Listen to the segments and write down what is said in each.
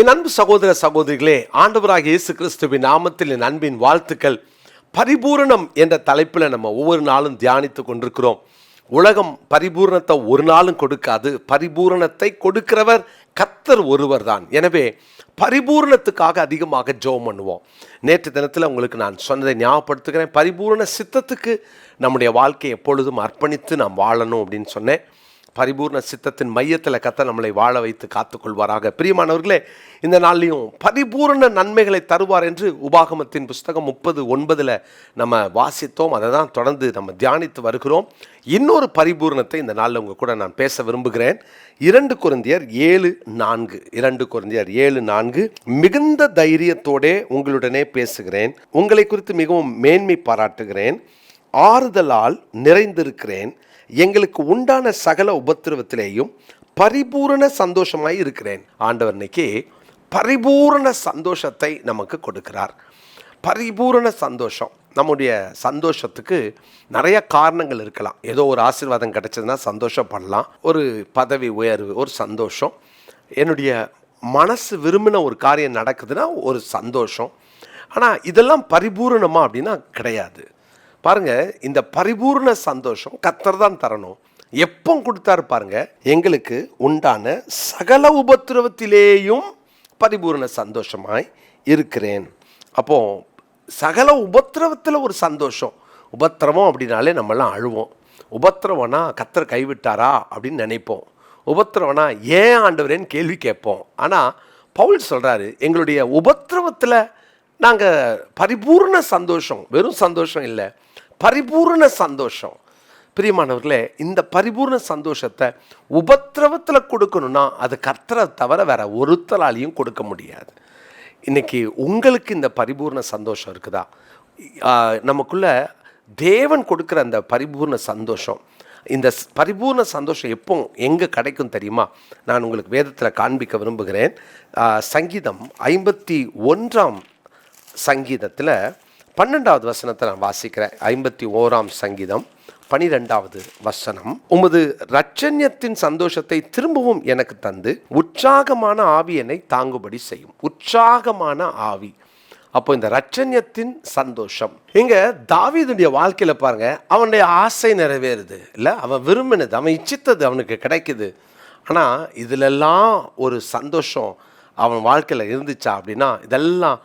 என் அன்பு சகோதர சகோதரிகளே ஆண்டவராக இயேசு கிறிஸ்துவின் நாமத்தில் என் அன்பின் வாழ்த்துக்கள். பரிபூரணம் என்ற தலைப்பில் நம்ம ஒவ்வொரு நாளும் தியானித்து கொண்டிருக்கிறோம். உலகம் பரிபூரணத்தை ஒரு நாளும் கொடுக்காது. பரிபூரணத்தை கொடுக்கிறவர் கத்தர் ஒருவர் தான் எனவே பரிபூரணத்துக்காக அதிகமாக ஜோம் பண்ணுவோம். நேற்று தினத்தில் உங்களுக்கு நான் சொன்னதை ஞாபகப்படுத்துகிறேன். பரிபூரண சித்தத்துக்கு நம்முடைய வாழ்க்கையை எப்பொழுதும் அர்ப்பணித்து நாம் வாழணும் அப்படின்னு சொன்னேன். பரிபூர்ண சித்தத்தின் மையத்தில் கத்த நம்மளை வாழ வைத்து காத்துக்கொள்வாராக. பிரியமானவர்களே இந்த நாள்லையும் பரிபூரண நன்மைகளை தருவார் என்று உபாகமத்தின் புஸ்தகம் முப்பது ஒன்பதில் நம்ம வாசித்தோம். அதை தான் தொடர்ந்து நம்ம தியானித்து வருகிறோம். இன்னொரு பரிபூரணத்தை இந்த நாளில் உங்கள் கூட நான் பேச விரும்புகிறேன். இரண்டு குருந்தியர் ஏழு நான்கு. இரண்டு குருந்தியர் ஏழு நான்கு. மிகுந்த தைரியத்தோடே உங்களுடனே பேசுகிறேன். உங்களை குறித்து மிகவும் மேன்மை பாராட்டுகிறேன். ஆறுதலால் நிறைந்திருக்கிறேன். எங்களுக்கு உண்டான சகல உபத்திரவத்திலேயும் பரிபூரண சந்தோஷமாய் இருக்கிறேன். ஆண்டவர் இன்னைக்கு பரிபூரண சந்தோஷத்தை நமக்கு கொடுக்கிறார். பரிபூரண சந்தோஷம். நம்முடைய சந்தோஷத்துக்கு நிறைய காரணங்கள் இருக்கலாம். ஏதோ ஒரு ஆசீர்வாதம் கிடைச்சதுன்னா சந்தோஷப்படலாம். ஒரு பதவி உயர்வு ஒரு சந்தோஷம். என்னுடைய மனசு விரும்பின ஒரு காரியம் நடக்குதுன்னா ஒரு சந்தோஷம். ஆனால் இதெல்லாம் பரிபூரணமா அப்படின்னா கிடையாது. பாருங்க இந்த பரிபூர்ண சந்தோஷம் கத்தர் தான் தரணும். எப்போ கொடுத்தாரு பாருங்க எங்களுக்கு உண்டான சகல உபத்திரவத்திலேயும் பரிபூர்ண சந்தோஷமாய் இருக்கிறேன். அப்போ சகல உபத்திரவத்தில் ஒரு சந்தோஷம். உபத்திரவம் அப்படின்னாலே நம்மலாம் அழுவோம். உபத்திரவனா கத்தர் கைவிட்டாரா அப்படின்னு நினைப்போம். உபத்திரவனா ஏன் ஆண்டவரேன்னு கேள்வி கேட்போம். ஆனால் பவுல் சொல்கிறாரு எங்களுடைய உபத்திரவத்தில் நாங்கள் பரிபூர்ண சந்தோஷம் வெறும் சந்தோஷம் இல்லை. பரிபூர்ண சந்தோஷம். பிரியமானவர்களே இந்த பரிபூர்ண சந்தோஷத்தை உபத்திரவத்தில் கொடுக்கணும்னா அது கர்த்தரை தவிர வேற ஒருத்தலாலையும் கொடுக்க முடியாது. இன்னைக்கு உங்களுக்கு இந்த பரிபூர்ண சந்தோஷம் இருக்குதா? நமக்குள்ள தேவன் கொடுக்குற அந்த பரிபூர்ண சந்தோஷம். இந்த ஸ்- பரிபூர்ண சந்தோஷம் எப்போ எங்கே கிடைக்கும் தெரியுமா? நான் உங்களுக்கு வேதத்தில் காண்பிக்க விரும்புகிறேன். சங்கீதம் ஐம்பத்தி ஒன்றாம் சங்கீதத்தில் பன்னெண்டாவது வசனத்தை நான் வாசிக்கிறேன். ஐம்பத்தி ஓராம் சங்கீதம் பனிரெண்டாவது வசனம். உமது ரட்சண்யத்தின் சந்தோஷத்தை திரும்பவும் எனக்கு தந்து உற்சாகமான ஆவி என்னை தாங்குபடி செய்யும். உற்சாகமான ஆவி. அப்போ இந்த ரட்சண்யத்தின் சந்தோஷம். இங்க தாவீதுடைய வாழ்க்கையில பாருங்க அவனுடைய ஆசை நிறைவேறுது. இல்ல அவன் விரும்பினது அவன் இச்சித்தது அவனுக்கு கிடைக்குது. ஆனா இதுலெல்லாம் ஒரு சந்தோஷம் அவன் வாழ்க்கையில இருந்துச்சா அப்படின்னா இதெல்லாம்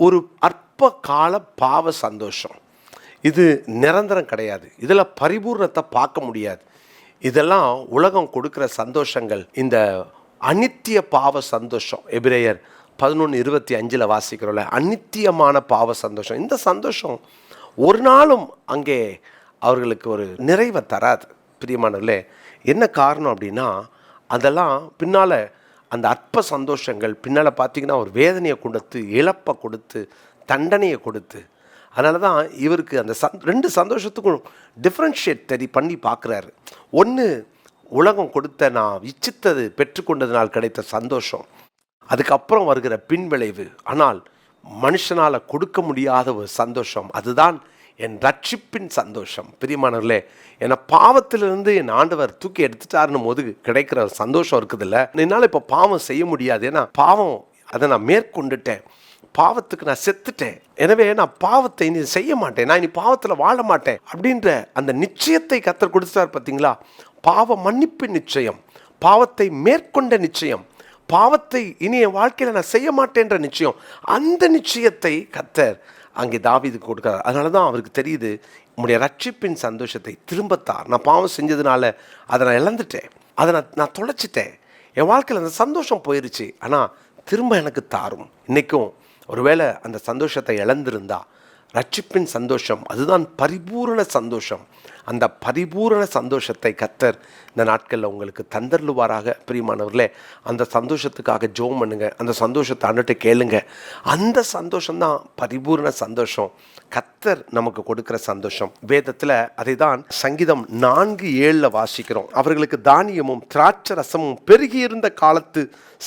ஒரு அற்ப கால பாவ சந்தோஷம். இது நிரந்தரம் கிடையாது. இதில் பரிபூர்ணத்தை பார்க்க முடியாது. இதெல்லாம் உலகம் கொடுக்குற சந்தோஷங்கள். இந்த அனித்திய பாவ சந்தோஷம் எபிரேயர் பதினொன்று இருபத்தி அஞ்சில் வாசிக்கிறோம்ல அனித்தியமான பாவ சந்தோஷம். இந்த சந்தோஷம் ஒரு நாளும் அங்கே அவர்களுக்கு ஒரு நிறைவை தராது. பிரியமானவர்களே என்ன காரணம் அப்படின்னா அதெல்லாம் பின்னால் அந்த அற்ப சந்தோஷங்கள் பின்னால் பார்த்தீங்கன்னா ஒரு வேதனையை கொடுத்து இழப்பை கொடுத்து தண்டனையை கொடுத்து அதனால தான் இவருக்கு அந்த சந் ரெண்டு சந்தோஷத்துக்கும் டிஃப்ரென்ஷியேட் தெரி பண்ணி பார்க்குறாரு ஒன்று உலகம் கொடுத்த நான் இச்சித்தது பெற்றுக்கொண்டதினால் கிடைத்த சந்தோஷம். அதுக்கப்புறம் வருகிற பின்விளைவு. ஆனால் மனுஷனால் கொடுக்க முடியாத ஒரு சந்தோஷம். அதுதான் என் ரட்சிப்பின் சந்தோஷம். பிரியமானவர்களே என்னை பாவத்திலிருந்து என் ஆண்டவர் தூக்கி எடுத்துட்டாருன்னு போது கிடைக்கிற ஒரு சந்தோஷம் இருக்குதுல்ல? என்னால் இப்போ பாவம் செய்ய முடியாது. ஏன்னா பாவம் அதை நான் மேற்கொண்டுட்டேன். பாவத்துக்கு நான் செத்துட்டேன். எனவே நான் பாவத்தை இனி செய்ய மாட்டேன். நான் இனி பாவத்தில் வாழ மாட்டேன். அப்படின்ற அந்த நிச்சயத்தை கத்தர் கொடுத்துட்டார் பார்த்தீங்களா பாவ மன்னிப்பு நிச்சயம். பாவத்தை மேற்கொண்ட நிச்சயம். பாவத்தை இனி என் வாழ்க்கையில் நான் செய்ய மாட்டேன்ற நிச்சயம். அந்த நிச்சயத்தை கத்தர் அங்கே தாவிது கொடுக்குறார். அதனால தான் அவருக்கு தெரியுது உங்களுடைய ரட்சிப்பின் சந்தோஷத்தை திரும்பத்தார். நான் பாவம் செஞ்சதுனால அதை நான் இழந்துட்டேன். அதை நான் நான் தொலைச்சிட்டேன். என் வாழ்க்கையில் அந்த சந்தோஷம் போயிருச்சு. ஆனால் திரும்ப எனக்கு தாரும். இன்றைக்கும் ஒருவேளை அந்த சந்தோஷத்தை இழந்திருந்தா ரட்சிப்பின் சந்தோஷம் அதுதான் பரிபூரண சந்தோஷம். அந்த பரிபூரண சந்தோஷத்தை கத்தர் இந்த நாட்களில் உங்களுக்கு தந்தருளுவாராக. பிரியமானவர்களே அந்த சந்தோஷத்துக்காக ஜோம் பண்ணுங்க. அந்த சந்தோஷத்தை அன்னிட்டு கேளுங்க. அந்த சந்தோஷம்தான் பரிபூரண சந்தோஷம். கத்தர் நமக்கு கொடுக்குற சந்தோஷம். வேதத்தில் அதை தான் சங்கீதம் நான்கு ஏழில் வாசிக்கிறோம். அவர்களுக்கு தானியமும் திராட்சை ரசமும் பெருகியிருந்த காலத்து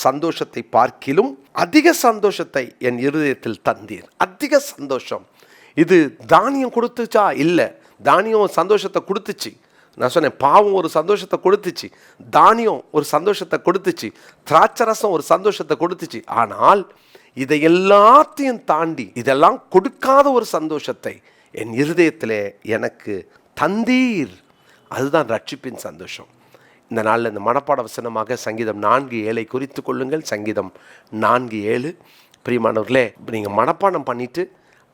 சந்தோஷத்தை பார்க்கிலும் அதிக சந்தோஷத்தை என் இருதயத்தில் தந்தீர். அதிக சந்தோஷம். இது தானியம் கொடுத்துச்சா? இல்லை. தானியம் சந்தோஷத்தை கொடுத்துச்சு. நான் சொன்னேன் பாவம் ஒரு சந்தோஷத்தை கொடுத்துச்சு. தானியம் ஒரு சந்தோஷத்தை கொடுத்துச்சு. திராட்சரசம் ஒரு சந்தோஷத்தை கொடுத்துச்சு. ஆனால் இதை எல்லாத்தையும் தாண்டி இதெல்லாம் கொடுக்காத ஒரு சந்தோஷத்தை என் இருதயத்தில் எனக்கு தந்தீர். அதுதான் ரட்சிப்பின் சந்தோஷம். இந்த நாளில் இந்த மனப்பாட வசனமாக சங்கீதம் நான்கு ஏழை குறித்து கொள்ளுங்கள். சங்கீதம் நான்கு ஏழு. பிரியமானவர்களே நீங்கள் மனப்பாடம் பண்ணிவிட்டு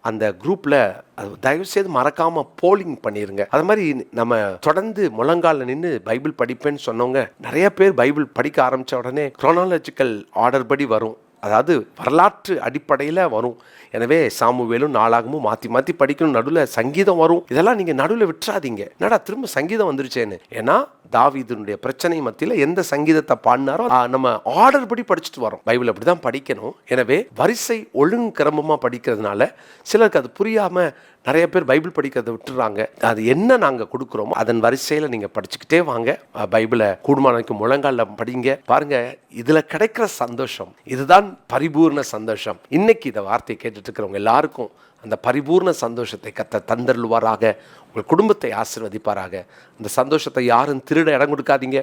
அந்த குரூப்பில் அது தயவுசெய்து மறக்காமல் போலிங் பண்ணிடுங்க அது மாதிரி நம்ம தொடர்ந்து முழங்கால நின்று பைபிள் படிப்பேன்னு சொன்னவங்க நிறைய பேர் பைபிள் படிக்க ஆரம்பித்த உடனே குரோனாலஜிக்கல் ஆர்டர் படி வரும். அதாவது வரலாற்று அடிப்படையில் வரும். எனவே சாமுவேலும் நாளாகமும் மாற்றி மாற்றி படிக்கணும். நடுவில் சங்கீதம் வரும். இதெல்லாம் நீங்கள் நடுவில் விட்டுறாதீங்க. என்னடா திரும்ப சங்கீதம் வந்துருச்சேன்னு. ஏன்னா தாவீதுனுடைய பிரச்சனை மத்தியில் எந்த சங்கீதத்தை பாடினாரோ நம்ம ஆர்டர் படி படிச்சுட்டு வரோம். பைபிள் அப்படி தான் படிக்கணும். எனவே வரிசை ஒழுங்கு கிரமமாக படிக்கிறதுனால சிலருக்கு அது புரியாமல் நிறைய பேர் பைபிள் படிக்கிறத விட்டுறாங்க. அது என்ன நாங்கள் கொடுக்குறோமோ அதன் வரிசையில் நீங்கள் படிச்சுக்கிட்டே வாங்க. பைபிளை கூடுமானக்கு முழங்கால படிங்க. பாருங்க இதில் கிடைக்கிற சந்தோஷம் இதுதான் பரிபூர்ண சந்தோஷம். இன்னைக்கு இந்த வார்த்தையை கேட்டுட்டு இருக்கிறவங்க எல்லாருக்கும் அந்த பரிபூர்ண சந்தோஷத்தை கத்த தந்தருள்வாராக. உங்கள் குடும்பத்தை ஆசிர்வதிப்பாராக. அந்த சந்தோஷத்தை யாரும் திருட இடம் கொடுக்காதீங்க.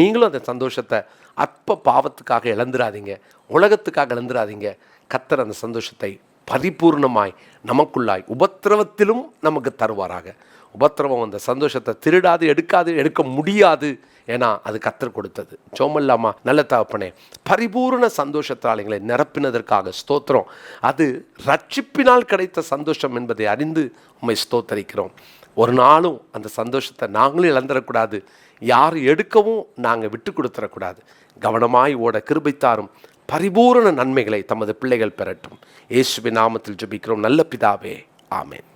நீங்களும் அந்த சந்தோஷத்தை அற்ப பாவத்துக்காக இழந்துடாதீங்க உலகத்துக்காக இழந்துடாதீங்க கத்தர் அந்த சந்தோஷத்தை பரிபூர்ணமாய் நமக்குள்ளாய் உபத்திரவத்திலும் நமக்கு தருவாராக. உபத்திரவம் அந்த சந்தோஷத்தை திருடாது எடுக்காது எடுக்க முடியாது ஏன்னா அது கத்தர் கொடுத்தது. சோமல்லாமா நல்ல தகப்பனே பரிபூர்ண சந்தோஷத்தால் எங்களை நிரப்பினதற்காக ஸ்தோத்திரம். அது ரட்சிப்பினால் கிடைத்த சந்தோஷம் என்பதை அறிந்து உண்மை ஸ்தோத்தரிக்கிறோம். ஒரு நாளும் அந்த சந்தோஷத்தை நாங்களும் இழந்துடக்கூடாது. யார் எடுக்கவும் நாங்கள் விட்டு கொடுத்துடக்கூடாது. கவனமாய் ஓட கிருபித்தாரும் பரிபூரண நன்மைகளை தமது பிள்ளைகள் பெறட்டும். இயேசுவின் நாமத்தில் ஜபிக்கிறோம். நல்ல பிதாவே. ஆமேன்.